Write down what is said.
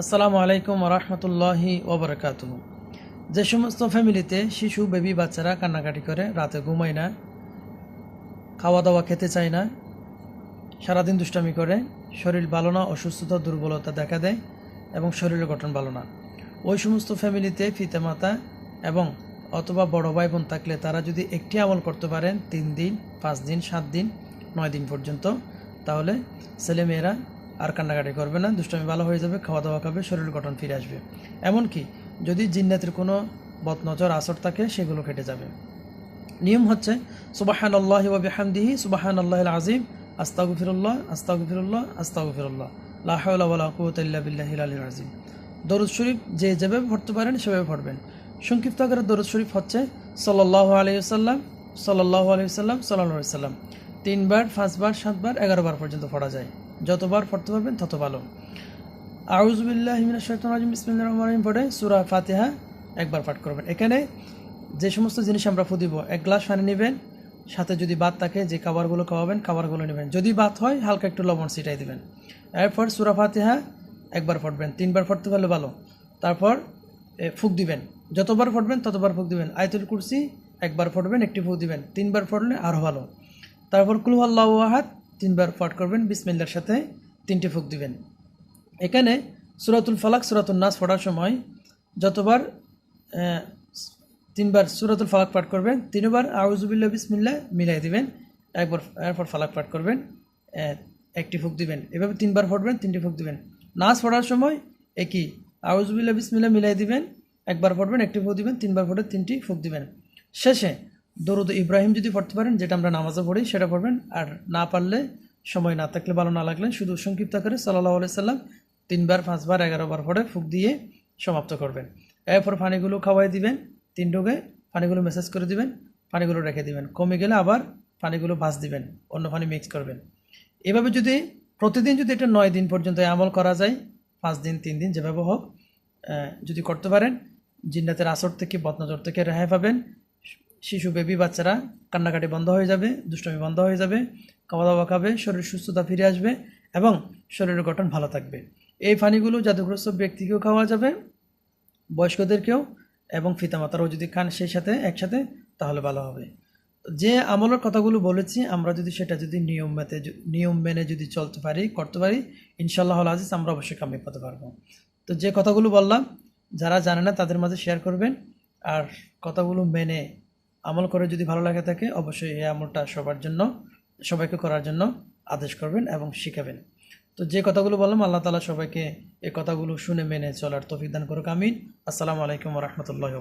আসসালামু আলাইকুম রহমতুল্লাহি ওবরাকাত যে সমস্ত ফ্যামিলিতে শিশু, বেবি, বাচ্চারা কান্নাকাটি করে, রাতে ঘুমায় না খাওয়া দাওয়া খেতে চায় না, সারাদিন দুষ্টামি করে, শরীর ভালো না, অসুস্থতা, দুর্বলতা দেখা দেয় এবং শরীরের গঠন ভালো না। ওই সমস্ত ফ্যামিলিতে পিতামাতা এবং অথবা বড় ভাই বোন থাকলে তারা যদি একটি আমল করতে পারেন, তিন দিন, পাঁচ দিন, সাত দিন, নয় দিন পর্যন্ত, তাহলে ছেলেমেয়েরা আর কান্নাকাটি করবে না, দুষ্টামি ভালো হয়ে যাবে খাওয়া দাওয়া খাবে, শরীর গঠন ফিরে আসবে। এমনকি যদি জিন্নাতের কোনো বদনজর, আসর থাকে, সেগুলো কেটে যাবে। নিয়ম হচ্ছে সুবাহান আল্লাহ ওবিহামদিহি সুবাহান আল্লাহ আজিম আস্তাগফিরুল্লাহ আস্তাগফিরুল্লাহ। আস্তাগফিরুল্লাহ আলী আজিম দরুদ শরীফ যে যেভাবে পড়তে পারেন, সেভাবে পড়বেন। সংক্ষিপ্ত আকারে দরুদ শরীফ হচ্ছে সাল্লাহ আলাইসাল্লাম সাল্লাহ আলাইসাল্লাম সাল্লাহ সাল্লাম তিনবার, পাঁচবার, সাতবার এগারোবার পর্যন্ত পড়া যায়। যতবার পড়তে পারবেন তত ভালো। আউজবিল্লাহ পড়ে সুরা ফাতিহা একবার পাঠ করবেন। এখানে যে সমস্ত জিনিস আমরা ফুদিব এক গ্লাস পানি নেবেন, সাথে যদি ভাত থাকে যে খাবারগুলো খাওয়াবেন, খাবারগুলো নেবেন। যদি ভাত হয়, হালকা একটু লবণ ছিটাই দেবেন। এরপর সুরা ফাতেহা একবার পড়বেন, তিনবার পড়তে পারলে ভালো। তারপর ফুক দিবেন। যতবার পড়বেন, ততবার ফুক দিবেন। আয়তুল কুরসি একবার পড়বেন, একটি ফুক দিবেন। তিনবার পড়লে আরও ভালো। তারপর কুলু আল্লাহ আহাদ তিনবার পাঠ করবেন, বিসমিল্লার সাথে তিনটি ফুক দিবেন। এখানে সুরাতুল ফালাক সুরাতুল নাস পড়ার সময় যতবার তিনবার সুরাতুল ফালাক পাঠ করবেন, তিনবার আউজুবিল্লা বিসমিল্লা মিলাই দিবেন, একবার, এরপর ফালাক পাঠ করবেন একটি ফুক দিবেন। এভাবে তিনবার পড়বেন, তিনটি ফুক দিবেন। নাচ পড়ার সময় একই আউজুবিল্লা বিসমিল্লা মিলাই দিবেন, একবার পড়বেন, একটি ফুক দিবেন, তিনবার পড়ে তিনটি ফুক দিবেন। শেষে দরুদ ইব্রাহিম যদি পড়তে পারেন, যেটা আমরা নামাজে পড়ি, সেটা পড়বেন। আর না পারলে সময় না থাকলে, ভালো না লাগলে শুধু সংক্ষিপ্ত করে সাল্লাহ সাল্লাম তিনবার, পাঁচবার এগারো বার পরে ফুক দিয়ে সমাপ্ত করবেন। এরপর পানিগুলো খাওয়াই দিবেন, তিন ঢোকে পানিগুলো মেসেজ করে দিবেন, পানিগুলো রেখে দিবেন। কমে গেলে আবার পানিগুলো ভাজ দিবেন, অন্য পানি মিক্স করবেন। এভাবে যদি প্রতিদিন যদি এটা নয় দিন পর্যন্ত আমল করা যায়, পাঁচ দিন, তিন দিন যেভাবে হোক যদি করতে পারেন, জিন্নাতের আসর থেকে, বদনজর থেকে রেহাই পাবেন। শিশু বেবি বাচ্চারা কান্নাকাটি বন্ধ হয়ে যাবে, দুষ্টমি বন্ধ হয়ে যাবে খাওয়া দাওয়া খাবে, শরীর সুস্থতা ফিরে আসবে এবং শরীরের গঠন ভালো থাকবে। এই পানিগুলো জাদুগ্রস্ত ব্যক্তিকেও খাওয়া যাবে, বয়স্কদেরকেও এবং পিতামাতারাও যদি খান সেই সাথে, একসাথে, তাহলে ভালো হবে। যে আমলের কথাগুলো বলেছি, আমরা যদি সেটা যদি নিয়ম মেতে নিয়ম মেনে যদি চলতে পারি, করতে পারি ইনশাল্লাহ আজিজ আমরা অবশ্যই কামিয়ে পেতে পারব। তো যে কথাগুলো বললাম, যারা জানে না তাদের মাঝে শেয়ার করবেন, আর কথাগুলো মেনে আমল করে যদি ভালো লাগে থাকে অবশ্যই এই আমলটা সবার জন্য, সবাইকে করার জন্য আদেশ করবেন এবং শিখাবেন। তো যে কথাগুলো বললাম, আল্লাহ তালা সবাইকে এই কথাগুলো শুনে মেনে চলার তৌফিক দান করুক, আমিন। আসসালামু আলাইকুম রহমতুল্লাহ